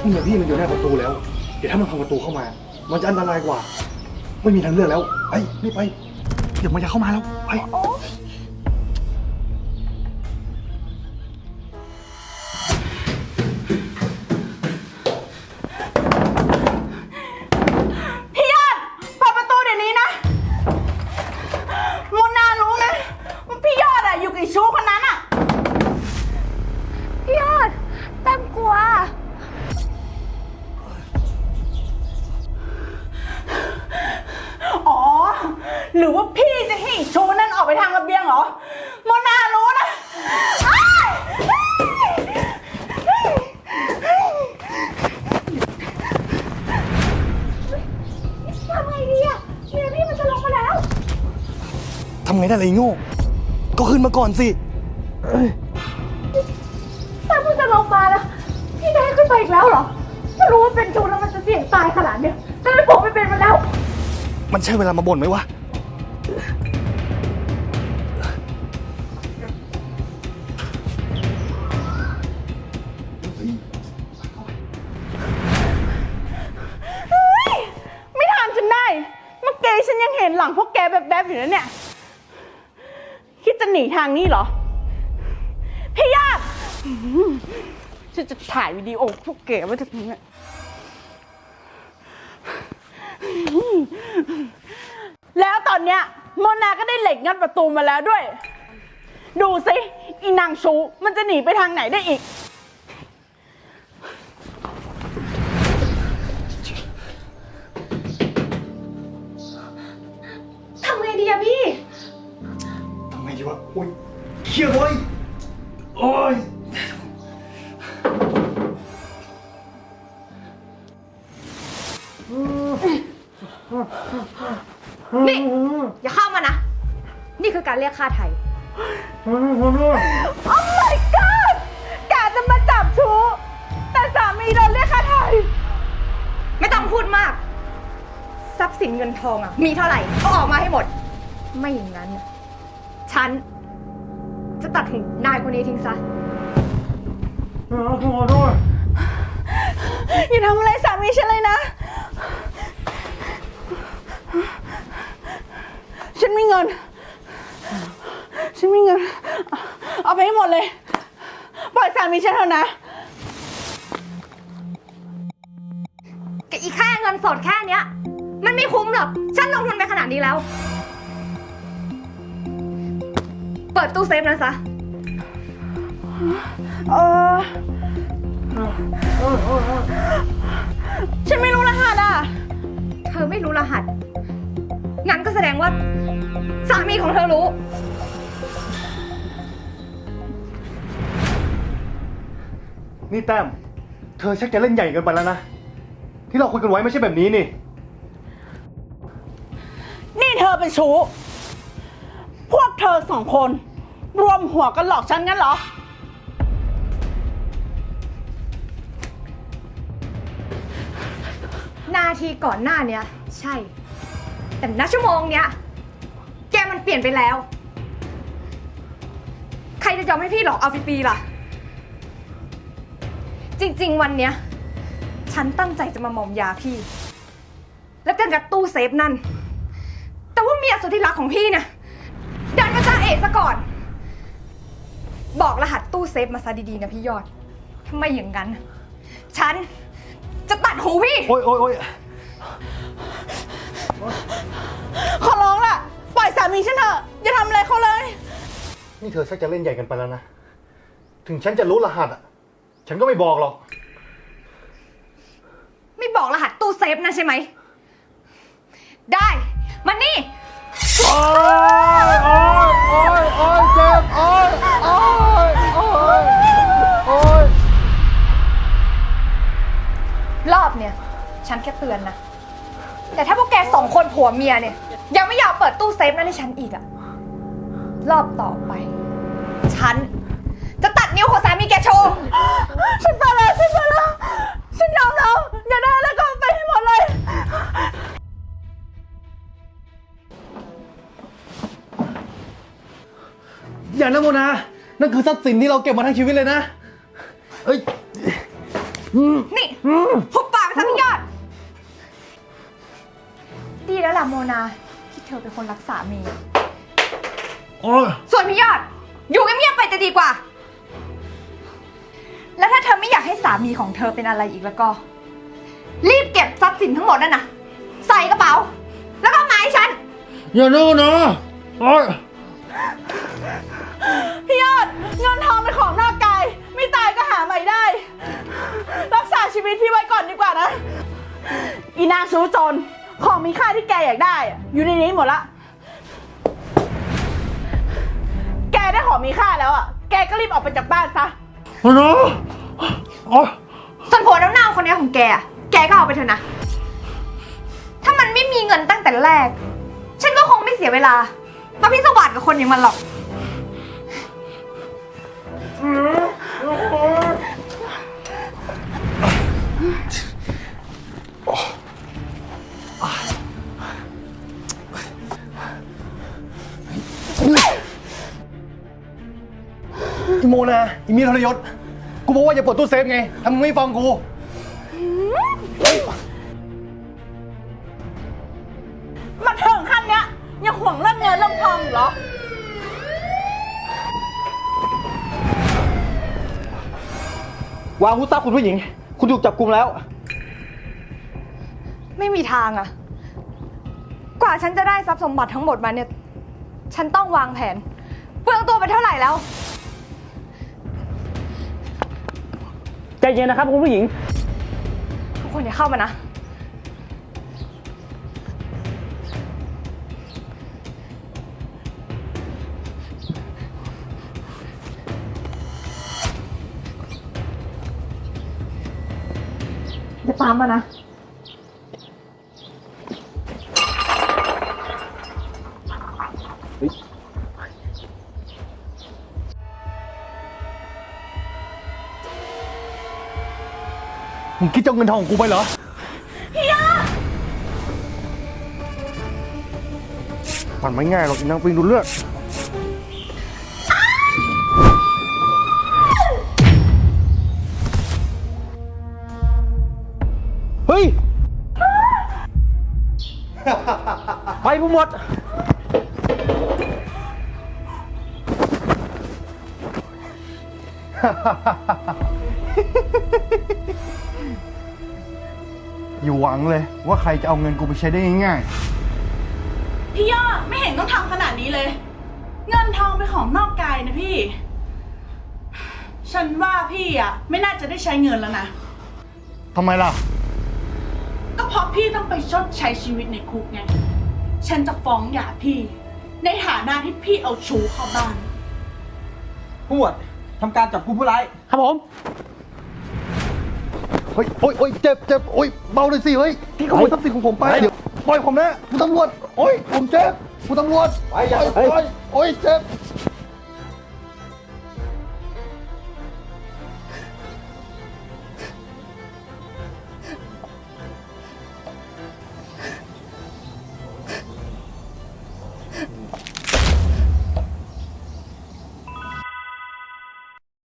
เมียพี่มันอยู่หน้าประตูแล้ว เดี๋ยวถ้ามันพังประตูเข้ามา มันจะอันตรายกว่า ไม่มีทางเลือกแล้วไปรีบไป เดี๋ยวมันจะเข้ามาแล้วไปพี่ยอดเปิดประตูเดี๋ยวนี้นะโมนารู้นะว่าพี่ยอดอะอยู่กับไอ้ชู้คนนั้นอะพี่ยอดแต้มกลัว หรือว่าพี่จะให้ไอ้ชู้นั่นออกไปทางระเบียงเหรอโมนารู้นะอ้ายทำไงดีอะเมียพี่มันจะลงมาแล้ว ทำไงได้เลยโง่ ก็ขึ้นมาก่อนสิ ถ้าเพิ่งจะลงมาแล้วพี่จะให้ขึ้นไปอีกแล้วเหรอถ้ารู้ว่าเป็นจูนแล้วมันจะเสี่ยงตายขนาดเนี้ยทำไมผมไม่เป็นมาแล้ว มันใช่เวลามาบ่นไหมวะ นีทางนี้เหรอ พี่ยาบฉันจะถ่ายวิดีโอพวกแกไว้ตรงนี้นแล้วตอนเนี้ยโมนาก็ได้เหล็กงัดประตูมาแล้วด้วย ดูสิอีนางชูมันจะหนีไปทางไหนได้อีก โอ้ยเครียดเว้ยโอ้ยนี่ อย่าเข้ามานะ นี่คือการเรียกค่าไทย โอ้ my god กาจะมาจับชูแต่สามีโดนเรียกค่าไถ่ไม่ต้องพูดมาก ทรัพย์สินเงินทองอะมีเท่าไหร่ก็ออกมาให้หมด ไม่อย่างนั้นน่ะฉัน จะตัดหูนายคนนี้ทิ้งซะอย่าทำอะไรสามีฉันเลยนะ ฉันมีเงิน ฉันมีเงิน เอาไปให้หมดเลย ปล่อยสามีฉันเถอะนะกับอีกแค่เงินสดแค่เนี้ย มันไม่คุ้มหรอก ฉันลงทุนไปขนาดนี้แล้ว เปิดตู้เซฟนั้นซะ เออฉันไม่รู้รหัสอะ เธอไม่รู้รหัส งั้นก็แสดงว่า สามีของเธอรู้ นี่แต้ม เธอชักจะเล่นใหญ่เกินไปแล้วนะ ที่เราคุยกันไว้ไม่ใช่แบบนี้นี่ นี่เธอเป็นชู้พวก เธอสองคน รวมหัวกันหลอกฉันงั้นเหรอ นาทีก่อนหน้าเนี้ย ใช่ แต่ณชั่วโมงเนี้ย แกมันเปลี่ยนไปแล้ว ใครจะยอมให้พี่หลอกเอาฟรีๆล่ะ จริง ๆ วันเนี้ย ฉันตั้งใจจะมาหมอมยาพี่ แล้วก็งัดตู้เซฟนั่น แต่ว่าเมียสุดที่รักของพี่เนี่ย ดันมาจ้าเอกซะก่อน บอกรหัสตู้เซฟมาซะดีๆนะพี่ยอด ถ้าไม่อย่างนั้น ฉันจะตัดหูพี่ โอ้ยโอ้ยโอ้ยขอร้องล่ะ ปล่อยสามีฉันเถอะ อย่าทำอะไรเขาเลย นี่เธอชักจะเล่นใหญ่เกันไปแล้วนะ ถึงฉันจะรู้รหัสอะ ฉันก็ไม่บอกหรอก ไม่บอกรหัสตู้เซฟนะใช่ไหม ค่เตือนนะ แต่ถ้าพวกแกสองคนผัวเมียเนี่ย ยังไม่อยากเปิดตู้เซฟนั้นให้ฉันอีกอะรอบต่อไป ฉัน จะตัดนิ้วของสามีแกโชว์ ฉันไปแล้วฉันไปแล้วฉันยอมแล้วอย่าได้แล้วก็เอาไปให้หมดเลย อย่านะโมนา นั่นคือทรัพย์สินที่เราเก็บมาทั้งชีวิตเลยนะ เอ้ย นี่หุบ ดีแล้วล่ะโมนาที่เธอเป็นคนรักสามี โอ้ยส่วนพี่ยอด อยู่เงียบๆไปจะดีกว่า แล้วถ้าเธอไม่อยากให้สามีของเธอเป็นอะไรอีกแล้วก็ รีบเก็บทรัพย์สินทั้งหมดนั่นนะใส่กระเป๋า แล้วก็เอามาให้ฉัน อย่าดื้อนะโอ้ยพี่ยอดเงินทองเป็นของนอกกาย ไม่ตายก็หาใหม่ได้ รักษาชีวิตพี่ไว้ก่อนดีกว่านะ อีนางซูโจร ของมีค่าที่แกอยากได้อะอยู่ในนี้หมดละ แกได้ของมีค่าแล้วอะ แกก็รีบออกไปจากบ้านซะนะโอ้ยส่วนผัวน้ำเน่าคนเนี้ยของแกอะแกก็เอาไปเถอะนะ ถ้ามันไม่มีเงินตั้งแต่แรก ฉันก็คงไม่เสียเวลามาพิศวาสกับคนอย่างมันหรอกอี อีมีทรยศ กูบอกว่าอย่าเปิดตู้เซฟไงทำมึงไม่ฟังกู มาถึงขั้นเนี้ยยังห่วงเรื่องเงินเรื่องทองอยู่เหรอ วางอาวุธทรัพย์คุณผู้หญิง คุณถูกจับกุมแล้ว ไม่มีทางอะกว่าฉันจะได้ทรัพย์สมบัติทั้งหมดมาเนี่ย ฉันต้องวางแผน เปลืองตัวไปเท่าไหร่แล้ว ใจเย็นนะครับคุณผู้หญิง ทุกคนอย่าเข้ามานะ จะตามมานะ มึงคิดจะเอาเงินทองของกูไปเหรอ มันไม่ง่ายหรอกอีนางปิงดูเลือดเฮ้ย ไปกูหมด อยู่หวังเลยว่าใครจะเอาเงินกูไปใช้ได้ง่ายพี่ยอดไม่เห็นต้องทำขนาดนี้เลย เงินทองเป็นของนอกกายนะพี่ ฉันว่าพี่อะ ไม่น่าจะได้ใช้เงินแล้วนะ ๆทำไมล่ะ ก็เพราะพี่ต้องไปชดใช้ชีวิตในคุกไง ฉันจะฟ้องหย่าพี่ ในฐานะที่พี่เอาชูเข้าบ้าน ผู้หมวดทำการจับกุมผู้ร้าย ครับผม เฮ้ยโอ้ยโอ้ยเจ็บเจ็บโอ้ยเบาเลยสิเฮ้ยพี่ขโมยทรัพย์สินของผมไปเดี๋ยวปล่อยผมนะคุณตำรวจโอ้ยผมเจ็บคุณตำรวจไปอย่าโอ้ยโอ้ยโอ้ยเจ็บ